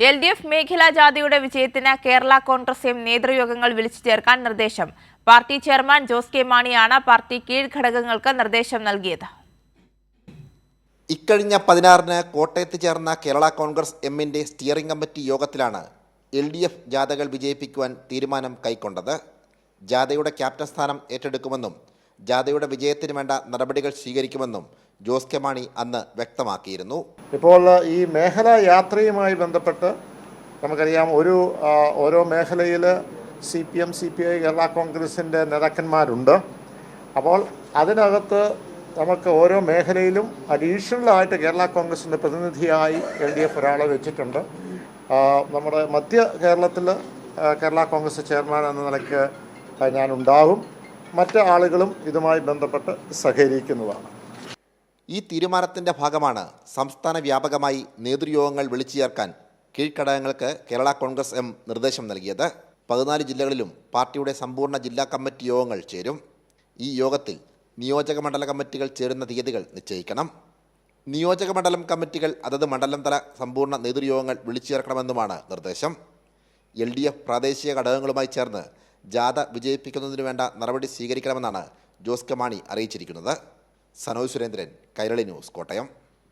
L D F മേഖലാ ജാഥയുടെ വിജയത്തിന് കേരള കോൺഗ്രസ് എം നേതൃയോഗങ്ങൾ വിളിച്ചു ചേർക്കാൻ നിർദ്ദേശം. പാർട്ടി ചെയർമാൻ ജോസ് കെ മാണിയാണ് പാർട്ടി കീഴ്ഘടകങ്ങൾക്ക് നിർദ്ദേശം നൽകിയത്. ഇക്കഴിഞ്ഞ പതിനാറിന് കോട്ടയത്ത് ചേർന്ന കേരള കോൺഗ്രസ് എമ്മിന്റെ സ്റ്റിയറിംഗ് കമ്മിറ്റി യോഗത്തിലാണ് എൽ ഡി എഫ് ജാഥകൾ വിജയിപ്പിക്കുവാൻ തീരുമാനം കൈക്കൊണ്ടത്. ജാഥയുടെ ക്യാപ്റ്റൻ സ്ഥാനം ഏറ്റെടുക്കുമെന്നും ജാഥയുടെ വിജയത്തിന് വേണ്ട നടപടികൾ സ്വീകരിക്കുമെന്നും ജോസ് കെ മാണി അന്ന് വ്യക്തമാക്കിയിരുന്നു. ഇപ്പോൾ ഈ മേഖലാ യാത്രയുമായി ബന്ധപ്പെട്ട് നമുക്കറിയാം ഒരു ഓരോ മേഖലയിൽ C P M C P I Kerala കോൺഗ്രസിന്റെ നേതാക്കന്മാരുണ്ട്. അപ്പോൾ അതിനകത്ത് നമുക്ക് ഓരോ മേഖലയിലും അഡീഷണലായിട്ട് കേരള കോൺഗ്രസിന്റെ പ്രതിനിധിയായി എൽ ഡി എഫ് ഒരാളെ വെച്ചിട്ടുണ്ട്. നമ്മുടെ മധ്യ കേരളത്തിൽ കേരള കോൺഗ്രസ് ചെയർമാൻ എന്ന നിലയ്ക്ക് ഞാനുണ്ടാകും. മറ്റ് ആളുകളും ഇതുമായി ബന്ധപ്പെട്ട് സഹകരിക്കുന്നതാണ്. ഈ തീരുമാനത്തിന്റെ ഭാഗമാണ് സംസ്ഥാന വ്യാപകമായി നേതൃയോഗങ്ങൾ വിളിച്ചു ചേർക്കാൻ കീഴ്ഘടകങ്ങൾക്ക് കേരള കോൺഗ്രസ് എം നിർദ്ദേശം നൽകിയത്. പതിനാല് ജില്ലകളിലും പാർട്ടിയുടെ സമ്പൂർണ ജില്ലാ കമ്മിറ്റി യോഗങ്ങൾ ചേരും. ഈ യോഗത്തിൽ നിയോജക മണ്ഡല കമ്മിറ്റികൾ ചേരുന്ന തീയതികൾ നിശ്ചയിക്കണം. നിയോജക മണ്ഡലം കമ്മിറ്റികൾ അതത് മണ്ഡലം തല സമ്പൂർണ നേതൃയോഗങ്ങൾ വിളിച്ചു ചേർക്കണമെന്നുമാണ് നിർദ്ദേശം. എൽ ഡി എഫ് പ്രാദേശിക ഘടകങ്ങളുമായി ചേർന്ന് ജാഥ വിജയിപ്പിക്കുന്നതിനു വേണ്ട നടപടി സ്വീകരിക്കണമെന്നാണ് ജോസ് കമാണി മാണി അറിയിച്ചിരിക്കുന്നത്. സനോജ് സുരേന്ദ്രൻ കൈരളി ന്യൂസ് കോട്ടയം.